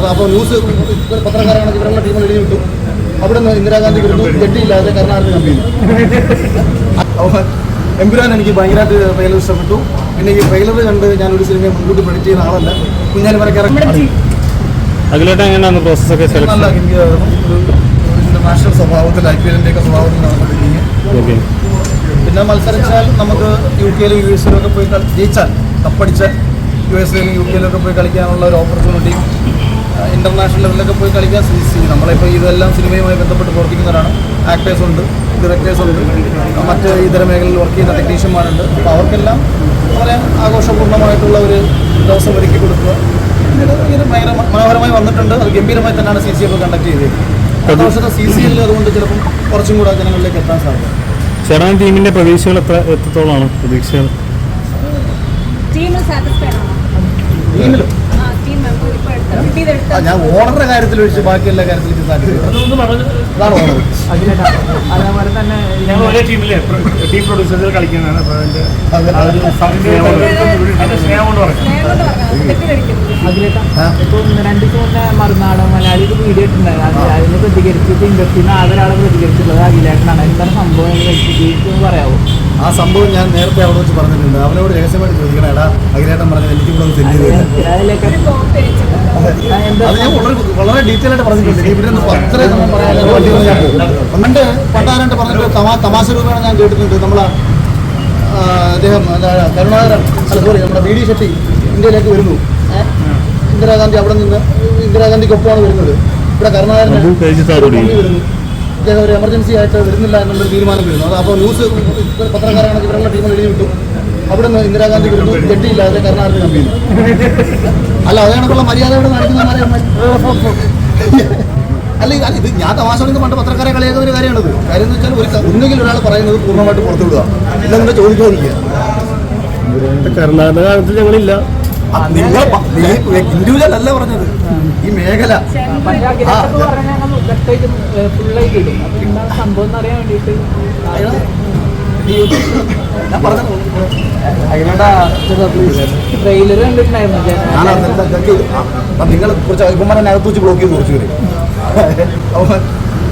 അത് അപ്പോൾ ന്യൂസ് പത്രക്കാരാണ് ഇവരുടെ ടീമിൽ എഴുതി വിട്ടു അവിടെ നിന്ന് ഇന്ദിരാഗാന്ധി വരുന്നു ജെട്ടിയില്ലാതെ കരുണാകരൻ കമ്പനി അപ്പോൾ എമ്പുരാൻ എനിക്ക് ഭയങ്കരമായിട്ട് ട്രെയിലർ ഇഷ്ടപ്പെട്ടു. പിന്നെ ഈ ട്രെയിലർ കണ്ട് ഞാനൊരു സിനിമയെ മുൻകൂട്ടി പ്രഡിക്റ്റ് ചെയ്യുന്ന ആളല്ല. കുഞ്ഞാലിമര വരെ അതിലോട്ട് എങ്ങനെയാണ് പ്രോസസ്സൊക്കെ നല്ല ഒരു ഇന്റർനാഷണൽ സ്വഭാവത്തിൽ ഐ പി എല്ലിന്റെ ഒക്കെ സ്വഭാവത്തിൽ നടന്നിട്ടുണ്ടെങ്കിൽ ഓക്കെ പിന്നെ മത്സരിച്ചാൽ നമുക്ക് യു കെയിലും യു എസിലും ഒക്കെ പോയി ജയിച്ചാൽ കപ്പടിച്ചാൽ യു എസ് എയിലും യു കെയിലും ഒക്കെ പോയി കളിക്കാനുള്ള ഒരു ഓപ്പർച്യൂണിറ്റി ഇന്റർനാഷണൽ ലെവലിലൊക്കെ പോയി കളിക്കാൻ ശ്രമിച്ചു നമ്മളിപ്പോൾ ഇതെല്ലാം സിനിമയുമായി ബന്ധപ്പെട്ട് പ്രവർത്തിക്കുന്നവരാണ്. ആക്ടേഴ്സ് ഉണ്ട് ഡയറക്ടേഴ്സ് ഉണ്ട് മറ്റ് ഇതര മേഖലയിൽ വർക്ക് ചെയ്യുന്ന ടെക്നീഷ്യന്മാരുണ്ട് അപ്പോൾ അവർക്കെല്ലാം വളരെ ആഘോഷപൂർണമായിട്ടുള്ള ഒരു ദിവസം ഒരുക്കി കൊടുക്കുക. പിന്നീട് ഇങ്ങനെ ഭയങ്കര മനോഹരമായി വന്നിട്ടുണ്ട്. അത് ഗംഭീരമായി തന്നെയാണ് സി സി എഫ് കണ്ടക്ട് ചെയ്തത്. അടുത്ത വർഷത്തെ സി സി എല്ലിൽ അതുകൊണ്ട് ചിലപ്പം കുറച്ചും കൂടെ ജനങ്ങളിലേക്ക് എത്താൻ സാധിക്കും ചേട്ടൻ ടീമിന്റെ പ്രതീക്ഷകൾ എത്ര എത്രത്തോളമാണ് പ്രതീക്ഷകൾ? ടീം ഞാൻ ഓണറിന്റെ കാര്യത്തിൽ ഒഴിച്ച് ബാക്കി എല്ലാ കാര്യത്തിലും സാധിക്കും. അതാണ് ഓണർ. അതിലേട്ടാ അതേപോലെ തന്നെ ഞങ്ങൾ ഒരേ ടീമിലെ ടീം പ്രൊഡ്യൂസേഴ്സിൽ കളിക്കുന്നതാണ്. രണ്ട് ദിവസം മറുനാടൻ മലയാളി ഒരു വീഡിയോ ഇട്ടുണ്ടായിരുന്നു അത് അതിന് പ്രതികരിച്ചിട്ട് ഇൻഡസ്ട്രിയിൽ നിന്ന് ആകെ ഒരാളെ പ്രതികരിച്ചിട്ടുള്ളത്. അഖിലേട്ടനാണ്. എന്താണ് സംഭവം? എന്ന് പറയാമോ ആ സംഭവം ഞാൻ നേരത്തെ അവിടെ വെച്ച് പറഞ്ഞിട്ടുണ്ട്. അവനോട് രഹസ്യമായിട്ട് ചോദിക്കണം. എടാ അഖിലേട്ടൻ പറഞ്ഞത് എനിക്കും കൂടെ ഒന്ന് അത് ഞാൻ വളരെ വളരെ ഡീറ്റെയിൽ ആയിട്ട് പറഞ്ഞിട്ടുണ്ട്. ഇവിടെ നിന്ന് പത്ര പറയാനുള്ള വണ്ടിയൊന്നും ഞാൻ പോകും. പണ്ട് പണ്ടാരണ്ട് പറഞ്ഞിട്ട് തമാ തമാശ രൂപേണ ഞാൻ കേട്ടിട്ടുണ്ട്. നമ്മളെ അദ്ദേഹം കരുണാകരൻ അല്ല സോറി നമ്മുടെ ബി ഡി ഷെട്ടി ഇന്ത്യയിലേക്ക് വരുന്നു. ഇന്ദിരാഗാന്ധി അവിടെ നിന്ന് ഇന്ദിരാഗാന്ധിക്കൊപ്പമാണ് വരുന്നത്. ഇവിടെ കരുണാകരൻ. വരുന്നു ഇദ്ദേഹം ഒരു എമർജൻസി ആയിട്ട് വരുന്നില്ല എന്നുള്ളൊരു തീരുമാനം വരുന്നു. അത് അപ്പോൾ ന്യൂസ് പത്രക്കാരാണെങ്കിൽ ഇവരുടെ ടീമിൽ എഴുതി വിട്ടു അവിടെ നിന്ന് ഇന്ദിരാഗാന്ധി വരുന്നു ജെട്ടിയില്ലാതെ കർണാടക കമ്പനി അല്ല അത് കണക്കുള്ള മര്യാദ ഇവിടെ നടക്കുന്ന അല്ല അല്ല, ഇത് ഞാൻ തമാശ പറയുന്നത് പണ്ട് പത്രക്കാരെ കളിയാക്കുന്ന ഒരു കാര്യമാണത്. കാര്യം എന്ന് വെച്ചാൽ ഒരു ഒന്നുകിൽ ഒരാൾ പറയുന്നത് പൂർണമായിട്ട് പുറത്തു വിടുക. ഇല്ലെന്നിട്ട് ചോദിക്കാതിരിക്കുക കർണാടക കാലത്ത് ഞങ്ങളില്ല. നിങ്ങൾ ഇൻഡിവിജ്വൽ അല്ല പറഞ്ഞത്. ഈ മേഖല. സംഭവം എന്ന് അറിയാൻ വേണ്ടിയിട്ട്. നിങ്ങൾ കുറച്ച് ഇവന്മാരെ അകത്ത് വെച്ച് ബ്ലോക്ക് ചെയ്ത് കുറച്ചു പേര്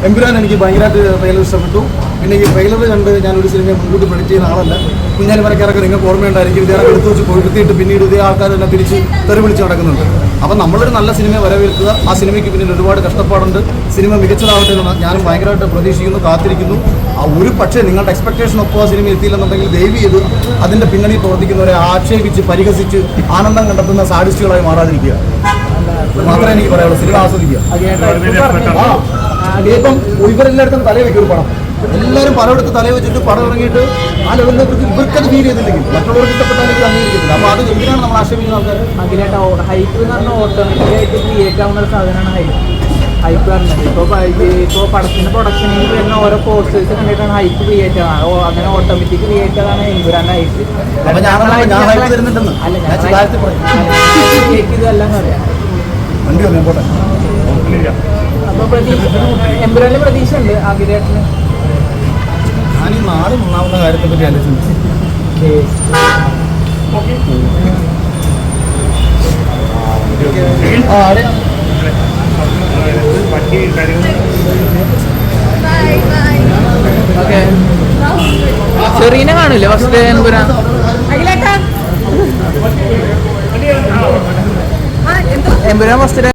എമ്പുരാൻ എനിക്ക് ഭയങ്കരമായിട്ട് ട്രെയിലർ ഇഷ്ടപ്പെട്ടു. പിന്നെ ഈ ട്രെയിലർ കണ്ട് ഞാനൊരു സിനിമയെ മുൻകൂട്ടി പ്രഡിക്റ്റ് ചെയ്യുന്ന ആളല്ല. കുഞ്ഞാലിമരക്കാരൊക്കെ നിങ്ങൾക്ക് ഓർമ്മയുണ്ടായിരിക്കും. ഇതേ എടുത്ത് വെച്ച് കൊഴുത്തിയിട്ട് പിന്നീട് ഇതേ ആൾക്കാർ തന്നെ തിരിച്ച് തെറി വിളിച്ച് നടക്കുന്നുണ്ട്. അപ്പം നമ്മളൊരു നല്ല സിനിമയെ വരവേൽക്കുക. ആ സിനിമയ്ക്ക് പിന്നിൽ ഒരുപാട് കഷ്ടപ്പാടുണ്ട്. സിനിമ മികച്ചതാവട്ടെ എന്ന് ഞാനും ഭയങ്കരമായിട്ട് പ്രതീക്ഷിക്കുന്നു കാത്തിരിക്കുന്നു. ആ ഒരു പക്ഷേ നിങ്ങളുടെ എക്സ്പെക്ടേഷൻ ഒപ്പം ആ സിനിമ എത്തിയില്ലെന്നുണ്ടെങ്കിൽ ദയവ് ചെയ്ത് അതിന്റെ പിന്നണി പ്രവർത്തിക്കുന്നവരെ ആക്ഷേപിച്ച് പരിഹസിച്ച് ആനന്ദം കണ്ടെത്തുന്ന സാഡിസ്റ്റുകളായി മാറാതിരിക്കുക. മാത്രമേ എനിക്ക് പറയാനുള്ളൂ. സിനിമ ആസ്വദിക്കുക. ഇപ്പൊ ഇവരെല്ലായിടത്തും വെക്കും ഒരു പടം. എല്ലാവരും പലയിടത്ത് തല വെച്ചിട്ട് പടം ഇറങ്ങിയിട്ട് ആ ലെവലിനെ കുറിച്ച് ഇവർക്കത് ഫീൽ ചെയ്തില്ലെങ്കിൽ മറ്റുള്ളവർക്ക് ഇഷ്ടപ്പെട്ടാലേക്ക് അംഗീകരിക്കത്തില്ല. അപ്പോൾ അത് എന്തിനാണ് നമ്മൾ ആക്ഷേപിക്കുന്ന ആൾക്കാർ അതിലേട്ട ഹൈപ്പ് എന്ന് പറഞ്ഞാൽ ഓട്ടോമാറ്റിക്കായിട്ട് ക്രിയേറ്റ് ആവുന്ന ഒരു സാധനമാണ് ഹൈപ്പ് ഹൈപ്പ് പറഞ്ഞത്. ഇപ്പോൾ ഇപ്പോൾ പടത്തിന്റെ പ്രൊഡക്ഷനിൽ വരുന്ന ഓരോ പോസ്റ്റേഴ്സ് കണ്ടിട്ടാണ് ഹൈപ്പ് ക്രിയേറ്റ് ഓ, അങ്ങനെ ഓട്ടോമാറ്റിക് ക്രിയേറ്റ് ആവാണ് എമ്പുരാൻ ഹൈപ്പ് അല്ല ഞാൻ. ക്രിയേറ്റ് ചെയ്തതെല്ലാം അറിയാം പ്രതീക്ഷ പ്രതീക്ഷ ഉണ്ട് ഞാൻ ഈ കാര്യത്തെ പറ്റി ആലോചിച്ചു ചെറീനെ കാണില്ലേ ഫസ്റ്റ് എമ്പുരാൻ? എമ്പുരാൻ ഫസ്റ്റ്